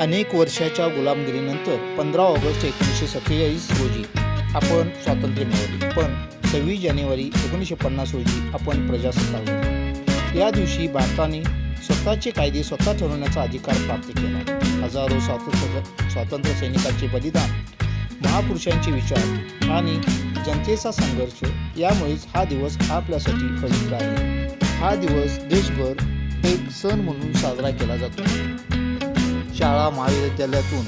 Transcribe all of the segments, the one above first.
अनेक वर्षाच्या गुलामगिरीनंतर पंधरा ऑगस्ट एकोणीसशे सत्तेचाळीस रोजी आपण स्वातंत्र्य मिळवले. पण सव्वीस जानेवारी एकोणीसशे पन्नास रोजी आपण प्रजासत्ताक या दिवशी भारताने स्वतःचे कायदे स्वतः ठरवण्याचा अधिकार प्राप्त केला. हजारो स्वातंत्र्य स्वातंत्र्य सैनिकांचे बलिदान महापुरुषांचे विचार आणि जनतेचा संघर्ष यामुळेच हा दिवस आपल्यासाठी पवित्र आहे. हा दिवस देशभर एक सण म्हणून साजरा केला जातो. शाळा महाविद्यालयातून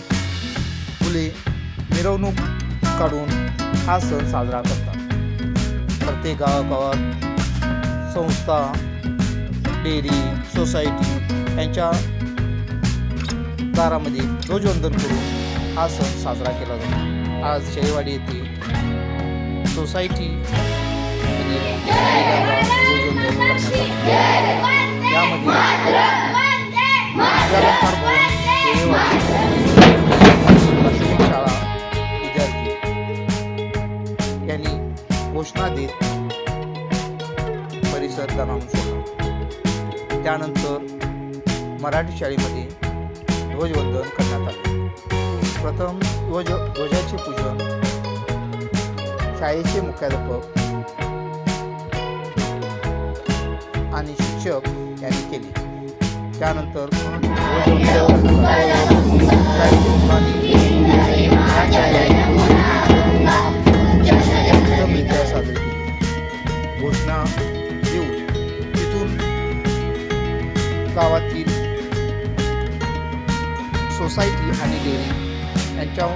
मुले मिरवणूक काढून हा सण साजरा करतात प्रत्येक गावागावात संस्था डेअरी सोसायटी यांच्या दारामध्ये ध्वजवंदन करून हा सण साजरा केला जातो आज शेळेवाडी येथे सोसायटी. यामध्ये परिसर जाणून सोडला. त्यानंतर मराठी शाळेमध्ये ध्वजवंदन करण्यात आले. प्रथम ध्वज ध्वजाचे पूजन शाळेचे मुख्याध्यापक आणि शिक्षक यांनी केले. त्यानंतर ध्वजवंदन सोसायटी आणि डेअरी यांच्या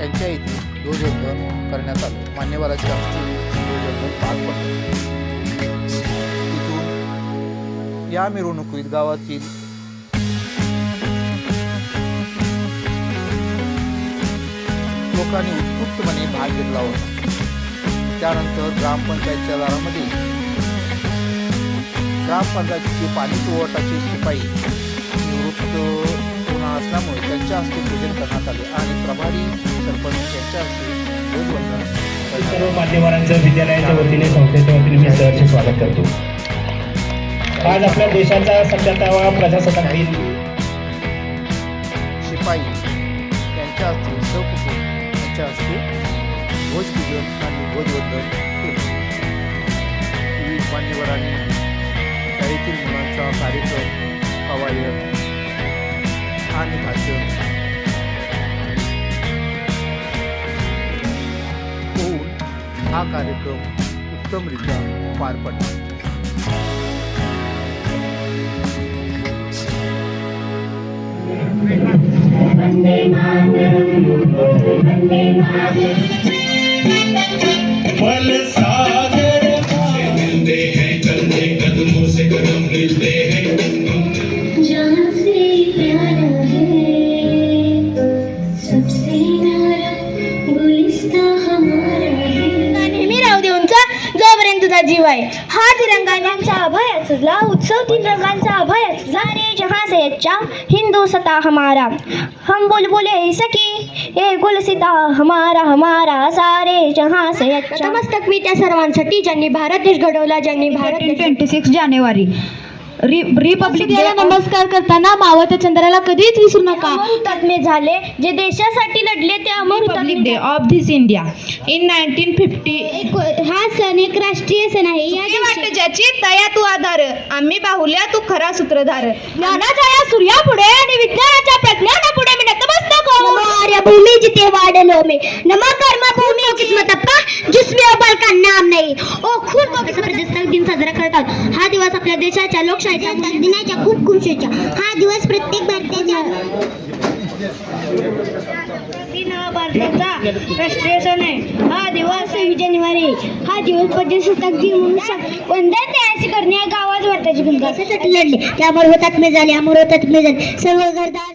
यांच्या इथे ध्वजवंदन करण्यात आलं. मान्यवरांच्या ध्वजवंदन पार पडलं. तिथून या मिरवणुकीत गावातील लोकांनी उत्स्फूर्तपणे भाग घेतला होता. त्यानंतर ग्रामपंचायतच्या दारामध्ये ग्रामपंचायतीचे पाणी पुरवठाचे शिपाई निवृत्त असल्यामुळे त्यांच्या हस्ते पूजन करण्यात आले आणि प्रभारी सरपंच यांच्या हस्ते ध्वजवंदन सर्व. मान्यवरांचं विद्यालयाच्या वतीने संस्थेच्या वतीने मी सहर्ष स्वागत करतो. आज आपल्या देशाचा सत्याहत्तरावा प्रजासत्ताक दिन. शिपाई यांच्या हस्ते सहकुटुंब यांच्या हस्ते ध्वजपूजन आणि ध्वजवंदन विविध मान्यवरांनी शाळेतील मुलांचा कार्यक्रम कवायत आणि भाषण होऊन हा कार्यक्रम उत्तमरित्या पार पडला बल सागर से मिलते हैं कंधे कदमों से कदम मिलते हैं जीव आहे. हा तिरंगांचा अभय सुजला उत्सव तीन रंगांचा अभय सुजला रे जहाँ से अच्छा हिंदू सता हमारा. हम बुलबुले सखी ये गुलसिता हमारा हमारा सारे जहाँ से अच्छा. नमस्तक मी त्या सर्वांसाठी ज्यांनी भारत देश घडवला ज्यांनी भारत देश ट्वेंटी सिक्स जानेवारी. रिपब्लिक डे डेला नमस्कार करताना मावळत्या चंद्राला कधीच विसरू नका. हुतात्मे झाले. जे देशासाठी लढले ते अमर republic day of this India. In nineteen fifty हा सण एक राष्ट्रीय सण आहे. या दिवशी- वाट ज्याची तया तू आधार. आम्ही बाहुल्या तू खरा सूत्रधार. ज्ञानाच्या या सूर्यापुढे आणि विज्ञानाच्या प्रज्ञाना पुढे भूमि वाडलो में. नमो कर्म भूमि किस्मत अप्पा जिसमें अव्वल का नाम नाही. ओ खूप प्रजासत्ताक दिन साजरा करतात. हा दिवस आपल्या देशाच्या लोकशाहीच्या दिनाच्या खूप खुशीच्या. हा दिवस प्रत्येक भारतीयाच्या. दिन हा भारताचा राष्ट्रीय सण आहे. हा दिवस सव्वीस जानेवारी. हा दिवस प्रजासत्ताक दिन म्हणून वंदन तयासी करणे या गावात भारताची भूमिका लढले त्यामुळे हुतात्मे झाले अमर हुतात्मे झाले सर्व घरदार